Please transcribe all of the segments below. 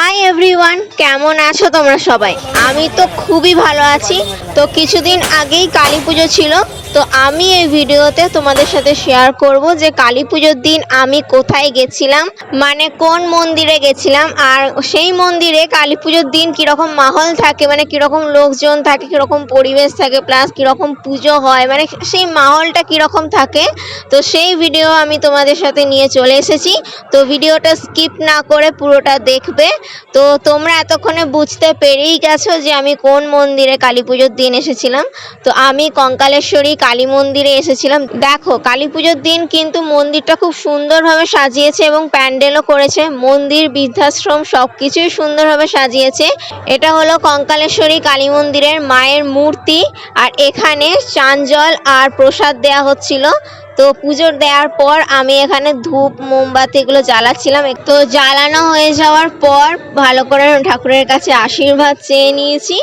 Hi everyone কেমন আছো তোমরা সবাই? আমি তো খুবই ভালো আছি। তো কিছুদিন আগেই কালী পুজো ছিল। তো আমি এই ভিডিওতে তোমাদের সাথে শেয়ার করব যে কালী পুজোর দিন আমি কোথায় গেছিলাম মানে কোন মন্দিরে গেছিলাম, আর সেই মন্দিরে কালী পুজোর দিন কীরকম মাহল থাকে মানে কীরকম লোকজন থাকে, কীরকম পরিবেশ থাকে প্লাস কীরকম পুজো হয় মানে সেই মাহলটা কীরকম থাকে, তো সেই ভিডিও আমি তোমাদের সাথে নিয়ে চলে এসেছি। তো ভিডিওটা স্কিপ না করে পুরোটা দেখবে। তো তোমরা এতক্ষণে বুঝতে পেরেই গেছো যে আমি কোন মন্দিরে কালী পুজোর দিন এসেছিলাম। তো আমি কঙ্কালেশ্বরী কালী মন্দিরে এসেছিলাম। দেখো, কালী পুজোর দিন কিন্তু মন্দিরটা খুব সুন্দরভাবে সাজিয়েছে এবং প্যান্ডেলও করেছে। মন্দির, বৃদ্ধাশ্রম সব কিছুই সুন্দরভাবে সাজিয়েছে। এটা হলো কঙ্কালেশ্বরী কালী মন্দিরের মায়ের মূর্তি। আর এখানে চান জল আর প্রসাদ দেয়া হচ্ছিল। তো পুজোর দেওয়ার পর আমি এখানে ধূপ, মোমবাতি এগুলো জ্বালাচ্ছিলাম। তো জ্বালানো হয়ে যাওয়ার পর ভালো করে ঠাকুরের কাছে আশীর্বাদ চেয়ে নিয়েছি।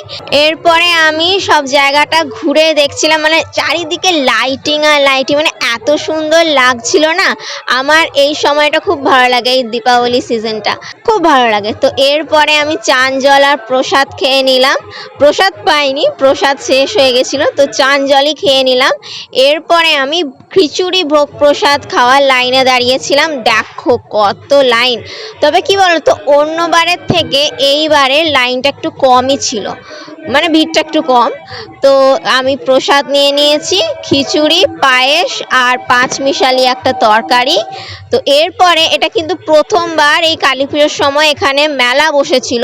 এরপরে আমি সব জায়গাটা ঘুরে দেখছিলাম মানে চারিদিকে লাইটিং আর লাইটিং মানে এত সুন্দর লাগছিল না। আমার এই সময়টা খুব ভালো লাগে, এই দীপাবলি সিজনটা খুব ভালো লাগে। তো এরপরে আমি চান, জল আর প্রসাদ খেয়ে নিলাম। প্রসাদ পাইনি, প্রসাদ শেষ হয়ে গেছিল, তো চান, জলই খেয়ে নিলাম। এরপরে আমি খিচুড়ি, ভোগ প্রসাদ খাওয়ার লাইনে দাঁড়িয়েছিলাম। দেখো কত লাইন। তবে কি বলতো অন্যবারের থেকে এইবারে লাইনটা একটু কমই ছিল। মানে ভিড়টা একটু কম। তো আমি প্রসাদ নিয়ে নিয়েছি, খিচুড়ি, পায়েস আর পাঁচ মিশালি একটা তরকারি। তো এরপরে এটা কিন্তু প্রথমবার এই কালী পুজোর সময় এখানে মেলা বসেছিল।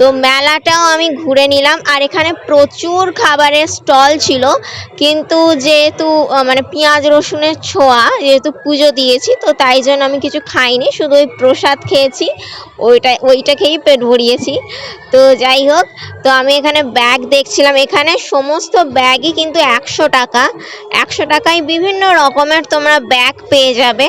তো মেলাটাও আমি ঘুরে নিলাম আর এখানে প্রচুর খাবারের স্টল ছিল। কিন্তু যেহেতু মানে পেঁয়াজ রসুনের ছোঁয়া যেহেতু পুজো দিয়েছি, তো তাই জন্য আমি কিছু খাইনি। শুধু ওই প্রসাদ খেয়েছি ওইটা ওইটা খেয়েই পেট ভরিয়েছি। তো যাই হোক, তো আমি এখানে ব্যাগ দেখছিলাম। এখানে সমস্ত ব্যাগই কিন্তু একশো টাকা। একশো টাকায় বিভিন্ন রকমের তোমরা ব্যাগ পেয়ে যাবে।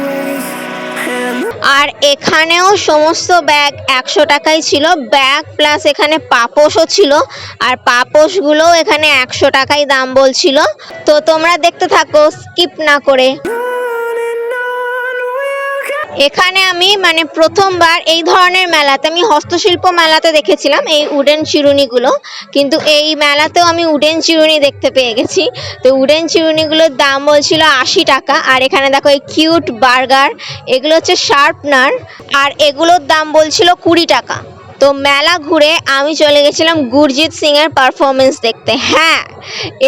আর এখানেও সমস্ত ব্যাগ একশো টাকাই ছিল। ব্যাগ প্লাস এখানে পাপোশও ছিল। আর পাপোশগুলোও এখানে একশো টাকাই দাম বলছিল। তো তোমরা দেখতে থাকো স্কিপ না করে। এখানে আমি মানে প্রথমবার এই ধরনের মেলাতে, আমি হস্তশিল্প মেলাতে দেখেছিলাম এই উডেন চিরুনিগুলো, কিন্তু এই মেলাতেও আমি উডেন চিরুনি দেখতে পেয়ে গেছি। তো উডেন চিরুনিগুলোর দাম বলছিল আশি টাকা, আর এখানে দেখো এই কিউট বার্গার, এগুলো হচ্ছে শার্পনার, আর এগুলোর দাম বলছিল কুড়ি টাকা। তো মেলা ঘুরে আমি চলে গেছিলাম গুরজিৎ সিংয়ের পারফরমেন্স দেখতে। হ্যাঁ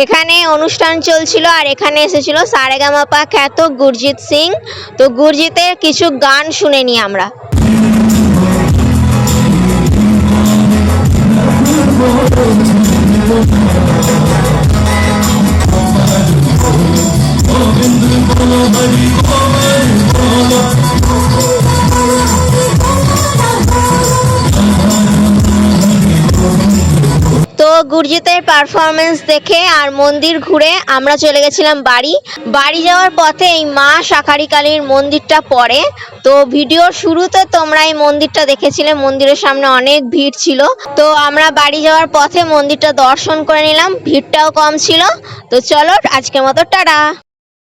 এখানে অনুষ্ঠান চলছিল আর এখানে এসেছিল সারেগামাপা খ্যাত গুরজিৎ সিং। তো গুরজিতের কিছু গান শুনে নি আমরা। তো পারফরমেন্স দেখে আর মন্দির ঘুরে আমরা চলে গেছিলাম বাড়ি। বাড়ি যাওয়ার পথে এই মা শাকারি কালীর মন্দিরটা পড়ে। তো ভিডিওর শুরুতে তোমরা এই মন্দিরটা দেখেছিলে, মন্দিরের সামনে অনেক ভিড় ছিল। তো আমরা বাড়ি যাওয়ার পথে মন্দিরটা দর্শন করে নিলাম, ভিড়টাও কম ছিল। তো চলো আজকের মতো টাটা।